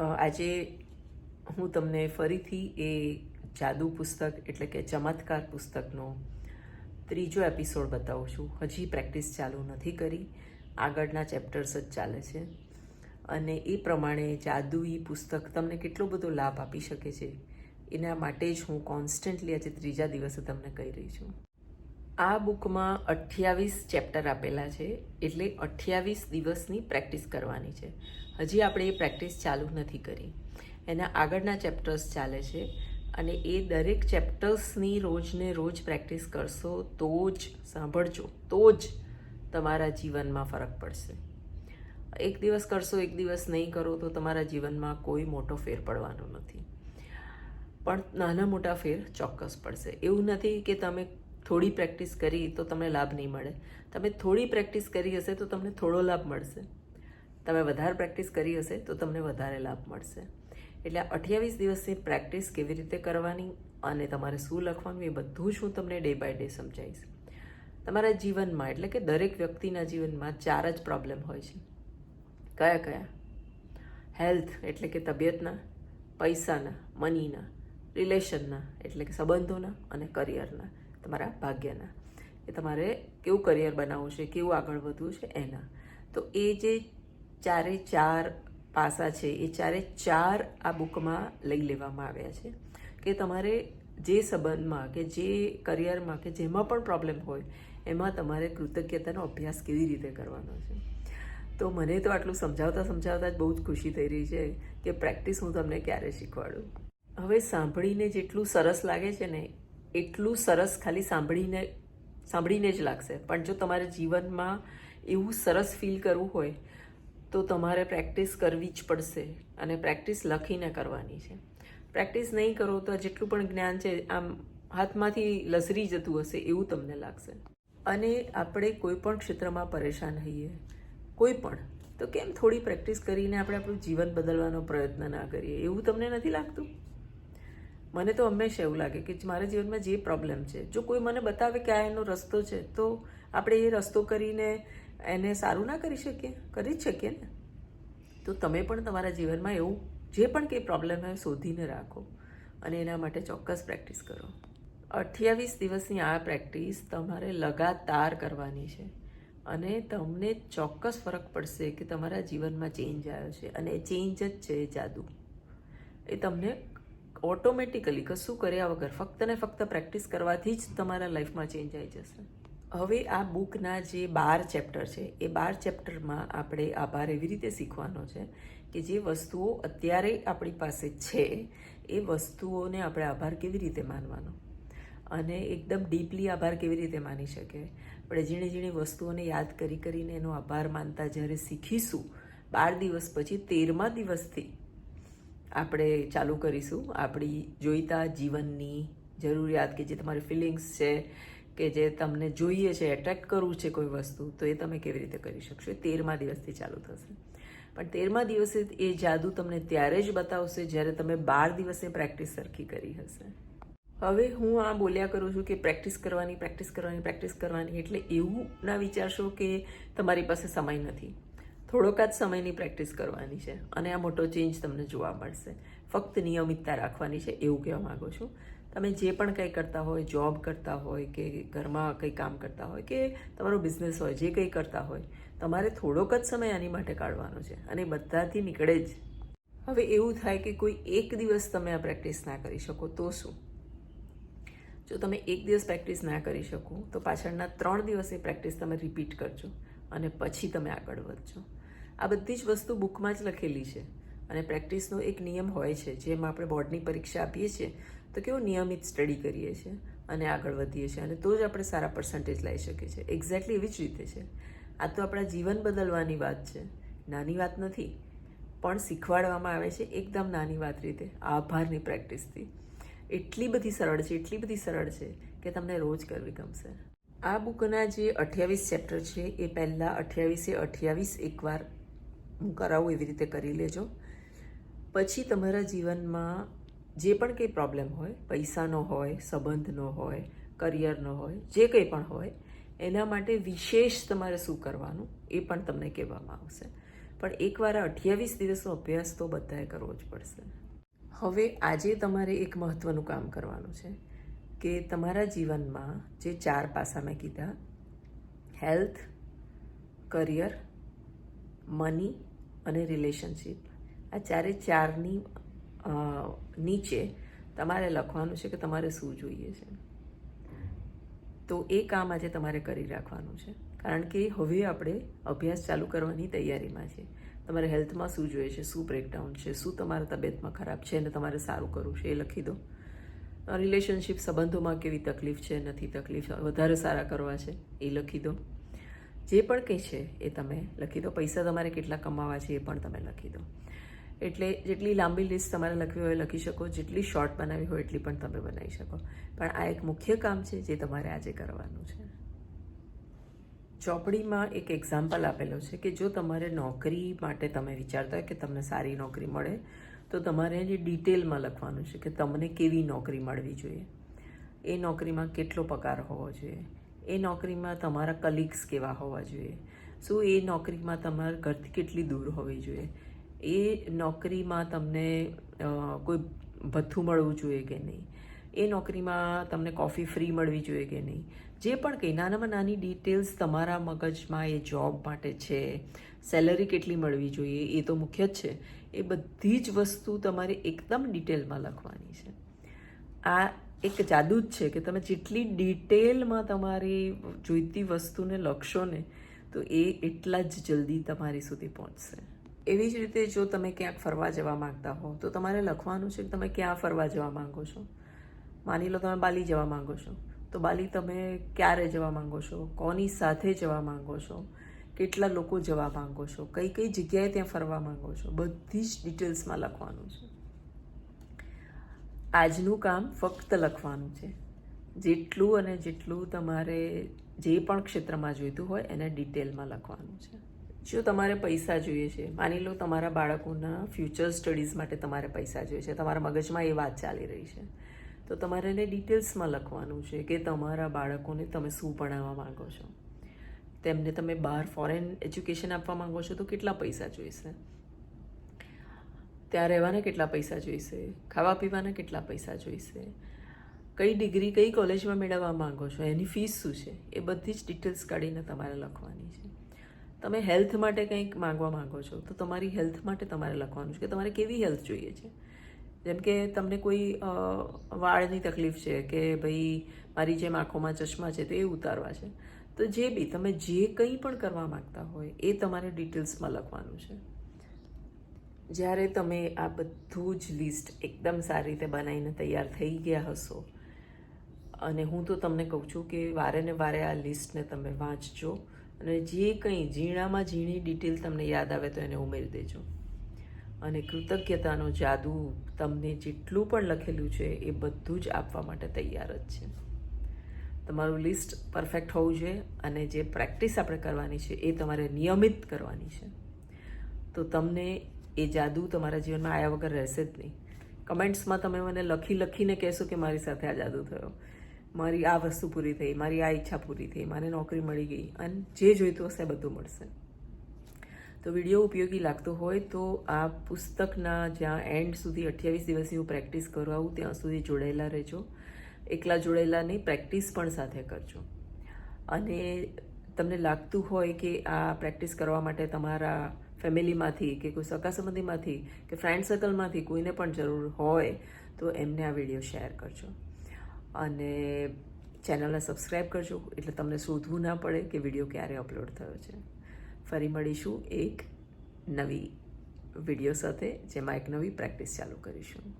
આજે હું તમને ફરીથી એ જાદુ પુસ્તક એટલે કે ચમત્કાર પુસ્તકનો ત્રીજો એપિસોડ બતાવું છું. હજી પ્રેક્ટિસ ચાલુ નથી કરી. આગળના ચેપ્ટર્સ જ ચાલે છે. અને એ પ્રમાણે જાદુઈ પુસ્તક તમને કેટલો બધો લાભ આપી શકે છે. એના માટે જ હું કોન્સ્ટન્ટલી આજે ત્રીજા દિવસે તમને કહી રહી છું. આ બુકમાં અઠ્યાવીસ ચેપ્ટર આપેલા છે, એટલે અઠ્યાવીસ દિવસની પ્રેક્ટિસ કરવાની છે. હજી આપણે એ પ્રેક્ટિસ ચાલુ નથી કરી. એના આગળના ચેપ્ટર્સ ચાલે છે અને એ દરેક ચેપ્ટર્સની રોજને રોજ પ્રેક્ટિસ કરશો તો જ, સાંભળજો, તો જ તમારા જીવનમાં ફરક પડશે. એક દિવસ કરશો, એક દિવસ નહીં કરો તો તમારા જીવનમાં કોઈ મોટો ફેર પડવાનો નથી. પણ નાના મોટા ફેર ચોક્કસ પડશે. એવું નથી કે તમે થોડી પ્રેક્ટિસ કરી તો તમને લાભ નહીં મળે. તમે થોડી પ્રેક્ટિસ કરી હશે તો તમને થોડો લાભ મળશે. તમે વધારે પ્રેક્ટિસ કરી હશે તો તમને વધારે લાભ મળશે. એટલે અઠ્યાવીસ દિવસની પ્રેક્ટિસ કેવી રીતે કરવાની અને તમારે શું લખવાનું એ બધું જ હું તમને ડે બાય ડે સમજાવીશ. તમારા જીવનમાં, એટલે કે દરેક વ્યક્તિના જીવનમાં ચાર જ પ્રોબ્લેમ હોય છે. કયા કયા? હેલ્થ, એટલે કે તબિયતના, પૈસાના, મનીના, રિલેશનના, એટલે કે સંબંધોના અને કરિયરના. તમારા ભાગ્યના. એ તમારે કેવું કરિયર બનાવવું છે, કેવું આગળ વધવું છે એના. તો એ જે ચારે ચાર પાસા છે, એ ચારે ચાર આ બુકમાં લઈ લેવામાં આવ્યા છે. કે તમારે જે સંબંધમાં કે જે કરિયરમાં કે જેમાં પણ પ્રોબ્લેમ હોય, એમાં તમારે કૃતજ્ઞતાનો અભ્યાસ કેવી રીતે કરવાનો છે? તો મને તો આટલું સમજાવતા સમજાવતા જ બહુ જ ખુશી થઈ રહી છે કે પ્રેક્ટિસ હું તમને ક્યારે શીખવાડું. હવે સાંભળીને જેટલું સરસ લાગે છે ને એટલું સરસ ખાલી સાંભળીને સાંભળીને જ લાગશે. પણ જો તમારે જીવનમાં એવું સરસ ફીલ કરવું હોય, તો તમારે પ્રેક્ટિસ કરવી જ પડશે અને પ્રેક્ટિસ લખીને કરવાની છે. પ્રેક્ટિસ નહીં કરો તો જેટલું પણ જ્ઞાન છે, આમ હાથમાંથી લસરી જતું હશે એવું તમને લાગશે. અને આપણે કોઈ પણ ક્ષેત્રમાં પરેશાન હોઈએ, કોઈ પણ, તો કેમ થોડી પ્રેક્ટિસ કરીને આપણે આપણું જીવન બદલવાનો પ્રયત્ન ના કરીએ? એવું તમને નથી લાગતું? મને તો હંમેશા એવું લાગે કે મારા જીવનમાં જે પ્રોબ્લેમ છે, જો કોઈ મને બતાવે કે આ એનો રસ્તો છે, તો આપણે એ રસ્તો કરીને એને સારું ના કરી શકીએ? કરી જ શકીએ ને? તો તમે પણ તમારા જીવનમાં એવું જે પણ કંઈ પ્રોબ્લેમ હોય શોધીને રાખો અને એના માટે ચોક્કસ પ્રેક્ટિસ કરો. અઠ્યાવીસ દિવસની આ પ્રેક્ટિસ તમારે લગાતાર કરવાની છે અને તમને ચોક્કસ ફરક પડશે કે તમારા જીવનમાં ચેન્જ આવ્યો છે અને એ ચેન્જ જ છે જાદુ. એ તમને ઓટોમેટિકલી કશું કર્યા વગર ફક્ત ને ફક્ત પ્રેક્ટિસ કરવાથી જ તમારા લાઈફમાં ચેન્જ આવી જશે. હવે આ બુકના જે બાર ચેપ્ટર છે, એ બાર ચેપ્ટરમાં આપણે આભાર એવી રીતે શીખવાનો છે કે જે વસ્તુઓ અત્યારે આપણી પાસે છે, એ વસ્તુઓને આપણે આભાર કેવી રીતે માનવાનો? અને એકદમ ડીપલી આભાર કેવી રીતે માની શકે આપણે ઝીણી ઝીણી વસ્તુઓને યાદ કરી કરીને એનો આભાર માનતા જ્યારે શીખીશું, બાર દિવસ પછી તેરમા દિવસથી આપણે ચાલુ કરીશું. આપણી જોઈતા જીવનની જરૂરિયાત કે જે તમારી ફિલિંગ્સ છે કે જે તમને જોઈએ છે એટ્રેક્ટ કરવું છે કોઈ વસ્તુ, તો એ તમે કેવી રીતે કરી શકશો? એ તેરમા દિવસથી ચાલુ થશે. પણ તેરમા દિવસે એ જાદુ તમને ત્યારે જ બતાવશે જ્યારે તમે બાર દિવસે પ્રેક્ટિસ સરખી કરી હશે. હવે હું આ બોલ્યા કરું છું કે પ્રેક્ટિસ કરવાની પ્રેક્ટિસ કરવાની પ્રેક્ટિસ કરવાની, એટલે એવું ના વિચારશો કે તમારી પાસે સમય નથી. થોડોક જ સમયની પ્રેક્ટિસ કરવાની છે અને આ મોટો ચેન્જ તમને જોવા મળશે. ફક્ત નિયમિતતા રાખવાની છે એવું કહેવા માગું છું. તમે જે પણ કંઈ કરતા હોય જોબ કરતા હોય કે ઘરમાં કંઈ કામ કરતા હોય કે તમારો બિઝનેસ હોય, જે કંઈ કરતા હોય, તમારે થોડોક જ સમય આની માટે કાઢવાનો છે અને બધાથી નીકળે જ. હવે એવું થાય કે કોઈ એક દિવસ તમે આ પ્રેક્ટિસ ના કરી શકો તો શું? જો તમે એક દિવસ પ્રેક્ટિસ ના કરી શકો, તો પાછળના ત્રણ દિવસે પ્રેક્ટિસ તમે રિપીટ કરજો અને પછી તમે આગળ વધજો. આ બધી જ વસ્તુ બુકમાં જ લખેલી છે. અને પ્રેક્ટિસનો એક નિયમ હોય છે, જેમ આપણે બોર્ડની પરીક્ષા આપીએ છીએ, તો કેવો નિયમિત સ્ટડી કરીએ છીએ અને આગળ વધીએ છીએ અને તો જ આપણે સારા પર્સન્ટેજ લઈ શકીએ છીએ. એક્ઝેક્ટલી એવી જ રીતે છે. આ તો આપણા જીવન બદલવાની વાત છે. નાની વાત નથી, પણ શીખવાડવામાં આવે છે એકદમ નાની વાત રીતે, આભારની પ્રેક્ટિસથી એટલી બધી સરળ છે, એટલી બધી સરળ છે કે તમને રોજ કરવી ગમશે. આ બુકના જે અઠ્યાવીસ ચેપ્ટર છે, એ પહેલાં અઠ્યાવીસે અઠ્યાવીસ એકવાર હું કરાવું એવી રીતે કરી લેજો. પછી તમારા જીવનમાં જે પણ કંઈ પ્રોબ્લેમ હોય, પૈસાનો હોય, સંબંધનો હોય કરિયરનો હોય, જે કંઈ પણ હોય, એના માટે વિશેષ તમારે શું કરવાનું એ પણ તમને કહેવામાં આવશે. પણ એકવાર અઠ્યાવીસ દિવસનો અભ્યાસ તો બધાએ કરવો જ પડશે. હવે આજે તમારે એક મહત્ત્વનું કામ કરવાનું છે કે તમારા જીવનમાં જે ચાર પાસા મેં કીધા હેલ્થ કરિયર મની અને રિલેશનશીપ આ ચારે ચારની નીચે તમારે લખવાનું છે કે તમારે શું જોઈએ છે. તો એ કામ આજે તમારે કરી રાખવાનું છે. કારણ કે હવે આપણે અભ્યાસ ચાલુ કરવાની તૈયારીમાં છે તમારે હેલ્થમાં શું જોઈએ છે, શું બ્રેકડાઉન છે, શું તમારા તબિયતમાં ખરાબ છે અને તમારે સારું કરવું છે એ લખી દો. રિલેશનશિપ સંબંધોમાં કેવી તકલીફ છે, નથી તકલીફ, વધારે સારા કરવા છે એ લખી દો. જે પણ કંઈ છે એ તમે લખી દો. પૈસા તમારે કેટલા કમાવા છે એ પણ તમે લખી દો. એટલે જેટલી લાંબી લિસ્ટ તમારે લખવી હોય લખી શકો, જેટલી શોર્ટ બનાવી હોય એટલી પણ તમે બનાવી શકો. પણ આ એક મુખ્ય કામ છે જે તમારે આજે કરવાનું છે. ચોપડીમાં એક એક્ઝામ્પલ આપેલો છે કે જો તમારે નોકરી માટે તમે વિચારતા હોય કે તમને સારી નોકરી મળે, તો તમારે એની ડિટેલમાં લખવાનું છે કે તમને કેવી નોકરી મળવી જોઈએ. એ નોકરીમાં કેટલો પગાર હોવો જોઈએ. એ નોકરીમાં તમારા કલીગ્સ કેવા હોવા જોઈએ? શું એ નોકરીમાં તમારા ઘરથી કેટલી દૂર હોવી જોઈએ? એ નોકરીમાં તમને કોઈ ભથ્થું મળવું જોઈએ કે નહીં? એ નોકરીમાં તમને કોફી ફ્રી મળવી જોઈએ કે નહીં? જે પણ કંઈ, નાનામાં નાની ડિટેલ્સ તમારા મગજમાં એ જોબ માટે છે સેલરી કેટલી મળવી જોઈએ, એ તો મુખ્ય જ છે. એ બધી જ વસ્તુ તમારે એકદમ ડિટેલમાં લખવાની છે. આ એક જાદુ જ છે કે તમે જેટલી ડિટેલમાં તમારી જોઈતી વસ્તુને લખશો ને તો એ એટલા જ જલ્દી તમારી સુધી પહોંચશે. એવી જ રીતે જો તમે ક્યાંક ફરવા જવા માંગતા હો, તો તમારે લખવાનું છે કે તમે ક્યાં ફરવા જવા માંગો છો? માની લો તમે બાલી જવા માંગો છો. તો બાલી તમે ક્યારે જવા માંગો છો? કોની સાથે જવા માંગો છો? કેટલા લોકો જવા માંગો છો? કઈ કઈ જગ્યાએ ત્યાં ફરવા માંગો છો? બધી જ ડિટેલ્સમાં લખવાનું છે. આજનું કામ ફક્ત લખવાનું છે. જેટલું અને જેટલું તમારે જે પણ ક્ષેત્રમાં જોઈતું હોય એને ડિટેલમાં લખવાનું છે. જો તમારે પૈસા જોઈએ છે, માની લો તમારા બાળકોના ફ્યુચર સ્ટડીઝ માટે તમારે પૈસા જોઈએ છે, તમારા મગજમાં એ વાત ચાલી રહી છે, તો તમારે એને ડિટેલ્સમાં લખવાનું છે કે તમારા બાળકોને તમે શું ભણાવવા માંગો છો. તેમને તમે બહાર ફોરેન એજ્યુકેશન આપવા માંગો છો તો કેટલા પૈસા જોઈશે? ત્યાં રહેવાના કેટલા પૈસા જોઈશે? ખાવા પીવાના કેટલા પૈસા જોઈશે? કઈ ડિગ્રી કઈ કોલેજમાં મેળવવા માંગો છો? એની ફીસ શું છે? એ બધી જ ડિટેલ્સ કાઢીને તમારે લખવાની છે. તમે હેલ્થ માટે કંઈક માંગવા માંગો છો, તો તમારી હેલ્થ માટે તમારે લખવાનું છે કે તમારે કેવી હેલ્થ જોઈએ છે? જેમ કે તમને કોઈ વાળની તકલીફ છે કે ભાઈ મારી જેમ આંખોમાં ચશ્મા છે તો એ ઉતારવા છે. તો જે બી તમે જે કંઈ પણ કરવા માંગતા હોય એ તમારે ડિટેલ્સમાં લખવાનું છે. જ્યારે તમે આ બધું જ લિસ્ટ એકદમ સારી રીતે બનાવીને તૈયાર થઈ ગયા હશો, અને હું તો તમને કહું છું કે વારે ને વારે આ લિસ્ટને તમે વાંચજો, અને જે કંઈ ઝીણામાં ઝીણી ડિટેલ તમને યાદ આવે તો એને ઉમેરી દેજો. અને કૃતજ્ઞતાનો જાદુ તમને જેટલું પણ લખેલું છે એ બધું જ આપવા માટે તૈયાર જ છે. તમારું લિસ્ટ પરફેક્ટ હોવું જોઈએ, અને જે પ્રેક્ટિસ આપણે કરવાની છે એ તમારે નિયમિત કરવાની છે. તો તમને એ જાદુ તમારા જીવનમાં આવ્યા વગર રહેશે જ નહીં. કમેન્ટ્સમાં તમે મને લખી લખીને કહેશો કે મારી સાથે આ જાદુ થયો. મારી આ વસ્તુ પૂરી થઈ, મારી આ ઈચ્છા પૂરી થઈ, મને નોકરી મળી ગઈ અને જે જોઈતું હશે બધું મળશે. તો વીડિયો ઉપયોગી લાગતો હોય તો આ પુસ્તકના જ્યાં એન્ડ સુધી અઠ્યાવીસ દિવસની હું પ્રેક્ટિસ કરાવું ત્યાં સુધી જોડાયેલા રહેજો. એકલા જોડાયેલા નહીં પ્રેક્ટિસ પણ સાથે કરજો. અને તમને લાગતું હોય કે આ પ્રેક્ટિસ કરવા માટે તમારા ફેમિલીમાંથી કે કોઈ સગા સંબંધીમાંથી કે ફ્રેન્ડ સર્કલમાંથી કોઈને પણ જરૂર હોય તો એમને આ વીડિયો શેર કરજો. અને ચેનલને સબસ્ક્રાઈબ કરજો, એટલે તમને શોધવું ના પડે કે વીડિયો ક્યારે અપલોડ થયો છે. ફરી મળીશું એક નવી વીડિયો સાથે, જેમાં એક નવી પ્રેક્ટિસ ચાલુ કરીશું.